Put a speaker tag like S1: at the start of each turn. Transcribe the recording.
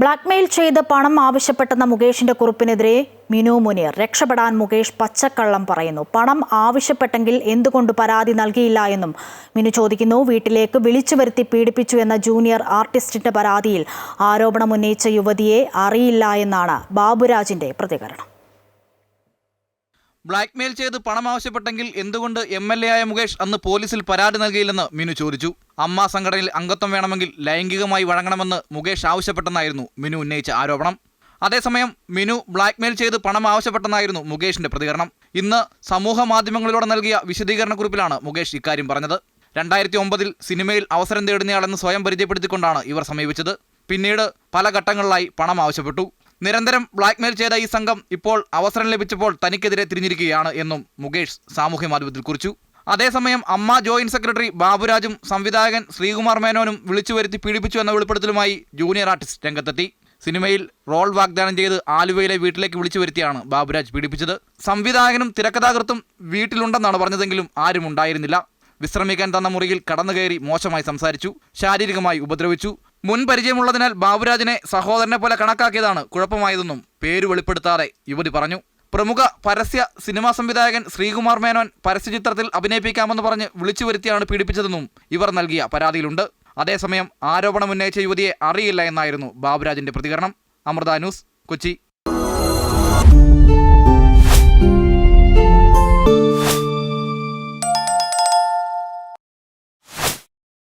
S1: Blackmail ചെയ്ത് പണം ആവശ്യപ്പെട്ടെന്ന മുകേഷിന്റെ കുറിപ്പിനെതിരെ മിനു മുനീർ. രക്ഷപ്പെടാൻ മുകേഷ് പച്ചക്കള്ളം പറയുന്നു. പണം ആവശ്യപ്പെട്ടെങ്കിൽ എന്തുകൊണ്ട് പരാതി നൽകിയില്ല എന്നും മിനു ചോദിക്കുന്നു. വീട്ടിലേക്ക് വിളിച്ചു വരുത്തി പീഡിപ്പിച്ചു എന്ന ജൂനിയർ ആർട്ടിസ്റ്റിന്റെ പരാതിയിൽ ആരോപണം ഉന്നയിച്ച യുവതിയെ അറിയില്ല എന്നാണ് ബാബുരാജിന്റെ പ്രതികരണം.
S2: ബ്ലാക്ക്മെയിൽ ചെയ്ത് പണം ആവശ്യപ്പെട്ടെങ്കിൽ എന്തുകൊണ്ട് എം എൽ എ ആയ മുകേഷ് അന്ന് പോലീസിൽ പരാതി നൽകിയില്ലെന്ന് മിനു ചോദിച്ചു. അമ്മ സംഘടനയിൽ അംഗത്വം വേണമെങ്കിൽ ലൈംഗികമായി വഴങ്ങണമെന്ന് മുകേഷ് ആവശ്യപ്പെട്ടെന്നായിരുന്നു മിനു ഉന്നയിച്ച ആരോപണം. അതേസമയം മിനു ബ്ലാക്ക്മെയിൽ ചെയ്ത് പണം ആവശ്യപ്പെട്ടെന്നായിരുന്നു മുകേഷിന്റെ പ്രതികരണം. ഇന്ന് സമൂഹ മാധ്യമങ്ങളിലൂടെ നൽകിയ വിശദീകരണക്കുറിപ്പിലാണ് മുകേഷ് ഇക്കാര്യം പറഞ്ഞത്. രണ്ടായിരത്തി ഒമ്പതിൽ സിനിമയിൽ അവസരം തേടുന്നയാളെന്ന് സ്വയം പരിചയപ്പെടുത്തിക്കൊണ്ടാണ് ഇവർ സമീപിച്ചത്. പിന്നീട് പല ഘട്ടങ്ങളിലായി പണം ആവശ്യപ്പെട്ടു. നിരന്തരം ബ്ലാക്ക്മെയിൽ ചെയ്ത ഈ സംഘം ഇപ്പോൾ അവസരം ലഭിച്ചപ്പോൾ തനിക്കെതിരെ തിരിഞ്ഞിരിക്കുകയാണ് എന്നും മുകേഷ് സാമൂഹ്യ മാധ്യമത്തിൽ കുറിച്ചു. അതേസമയം അമ്മ ജോയിന്റ് സെക്രട്ടറി ബാബുരാജും സംവിധായകൻ ശ്രീകുമാർ മേനോനും വിളിച്ചു വരുത്തി പീഡിപ്പിച്ചു എന്ന വെളിപ്പെടുത്തലുമായി ജൂനിയർ ആർട്ടിസ്റ്റ് രംഗത്തെത്തി. സിനിമയിൽ റോൾ വാഗ്ദാനം ചെയ്ത് ആലുവയിലെ വീട്ടിലേക്ക് വിളിച്ചു വരുത്തിയാണ് ബാബുരാജ് പീഡിപ്പിച്ചത്. സംവിധായകനും തിരക്കഥാകൃത്തും വീട്ടിലുണ്ടെന്നാണ് പറഞ്ഞതെങ്കിലും ആരും ഉണ്ടായിരുന്നില്ല വിശ്രമിക്കാൻ തന്ന മുറിയിൽ കടന്നുകയറി മോശമായി സംസാരിച്ചു. ശാരീരികമായി ഉപദ്രവിച്ചു. മുൻ പരിചയമുള്ളതിനാൽ ബാബുരാജിനെ സഹോദരനെ പോലെ കണക്കാക്കിയതാണ് കുഴപ്പമായതെന്നും പേര് വെളിപ്പെടുത്താതെ യുവതി പറഞ്ഞു. പ്രമുഖ പരസ്യ സിനിമാ സംവിധായകൻ ശ്രീകുമാർ മേനോൻ പരസ്യചിത്രത്തിൽ അഭിനയിപ്പിക്കാമെന്ന് പറഞ്ഞ് വിളിച്ചു വരുത്തിയാണ് പീഡിപ്പിച്ചതെന്നും ഇവർ നൽകിയ പരാതിയിലുണ്ട്. അതേസമയം ആരോപണം ഉന്നയിച്ച യുവതിയെ അറിയില്ല എന്നായിരുന്നു ബാബുരാജിന്റെ പ്രതികരണം. അമൃത ന്യൂസ് കൊച്ചി.